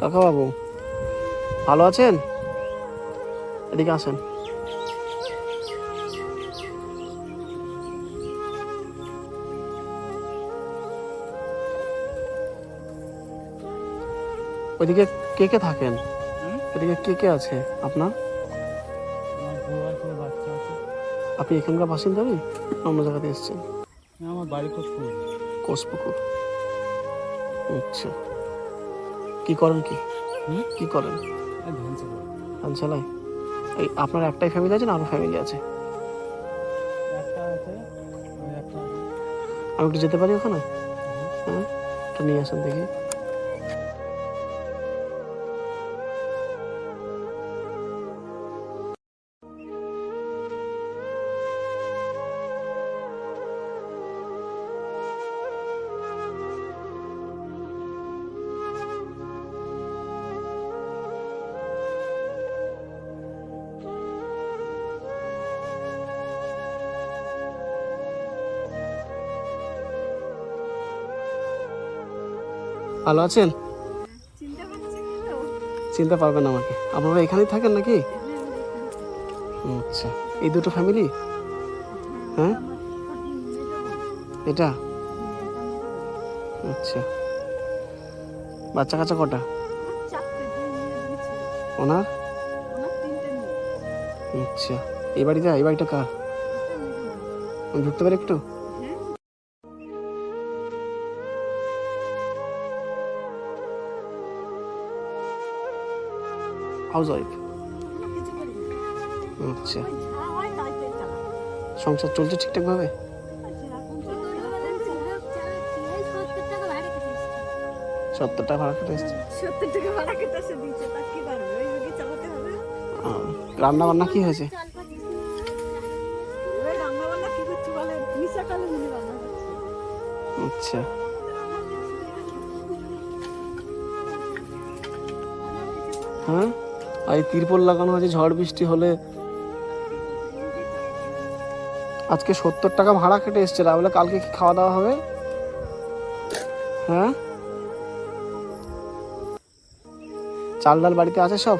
কাকাবাবু ভালো আছেন? এদিকে আসেন। ওইদিকে কে কে থাকেন? ওইদিকে কে কে আছে আপনার? আপনি এখানকার বাসিন্দারই না? অন্য জায়গাতে এসেছেন? আমার বাড়ি কোচপুর। কোষপুকুর আচ্ছা। কি করেন কি? কি করেন? ধান চালাই। এই আপনার একটাই ফ্যামিলি আছে না আরও ফ্যামিলি আছে। আমি একটু যেতে পারি ওখানে? হ্যাঁ? একটু নিয়ে আসেন দেখি। ভালো আছেন? চিন্তা পারবেন আমাকে। আপনারা এখানেই থাকেন নাকি? আচ্ছা। এই দুটো ফ্যামিলি হ্যাঁ? এটা? আচ্ছা। বাচ্চা কাচ্চা কটা? ওনার? আচ্ছা। এই বাড়িটা এই বাড়িটা কার? ঢুকতে পারি একটু? হাউস ওয়াইফ কোনো কিছু করি না আচ্ছা। সংসার চলছে ঠিকঠাক ভাবে সত্তর টাকা ভাড়া কেটে এসছে। সত্তর টাকা ভাড়া কেটে সে দিচ্ছে রান্না বান্না কি হয়েছে? আচ্ছা। হ্যাঁ? আর এই তিরপল লাগানো আছে, ঝড় বৃষ্টি হলে। আজকে সত্তর টাকা ভাড়া কেটে এসছে তাহলে কালকে কি খাওয়া দাওয়া হবে? হ্যাঁ? চাল ডাল বাড়িতে আছে সব?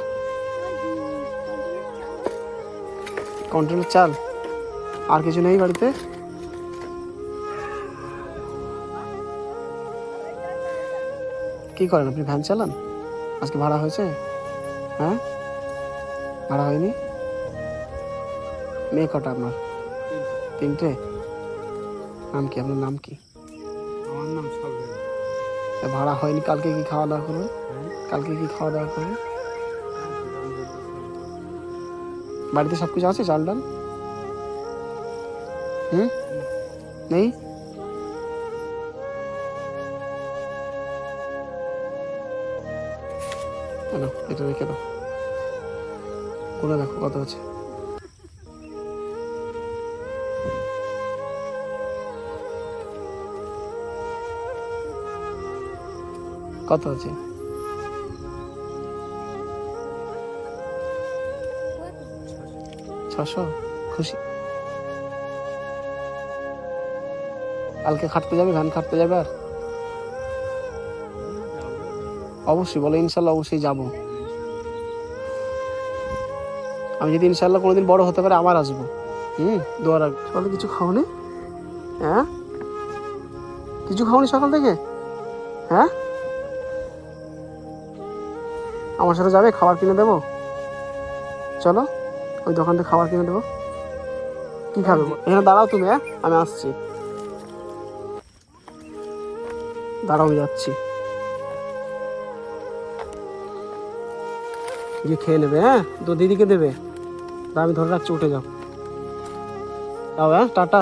কন্ট্রোলের চাল? আর কিছু নেই বাড়িতে? কি করেন আপনি? ভ্যান চালান? আজকে ভাড়া হয়েছে? হ্যাঁ? ভাড়া হয়নি? মেয়ে কটা আপনার? তিনটে? নাম কি? আপনার নাম কি? আমার নাম ভাড়া হয়নি কালকে কি খাওয়া দাওয়া করবে? হ্যাঁ। কালকে কি খাওয়া দাওয়া করবে? বাড়িতে সব কিছু আছে চাল ডাল? হুম? নেই? কেন এটা রেখে দাও। করে দেখো কত আছে। কত আছে। ছশো? খুশি? কালকে খাটতে যাবে, ধান খাটতে যাবে আর? অবশ্যই, বলো, ইনশাল্লাহ অবশ্যই যাব। আমি যদি ইনশাল্লাহ কোনোদিন বড় হতে পারে আবার আসব। হুম দোয়ার আগে সকালে কিছু খাওনি? হ্যাঁ? কিছু খাওনি সকাল থেকে? হ্যাঁ? আমার সাথে যাবে খাবার কিনে দেবো? চলো ওই দোকান থেকে খাবার কিনে দেবো। কি খাবে? এখানে দাঁড়াও তুমি হ্যাঁ? আমি আসছি। দাঁড়াও যাচ্ছি। গিয়ে খেয়ে নেবে হ্যাঁ? তো দিদিকে দেবে। আমি ধরে রাখছি উঠে যাও যাও হ্যাঁ টাটা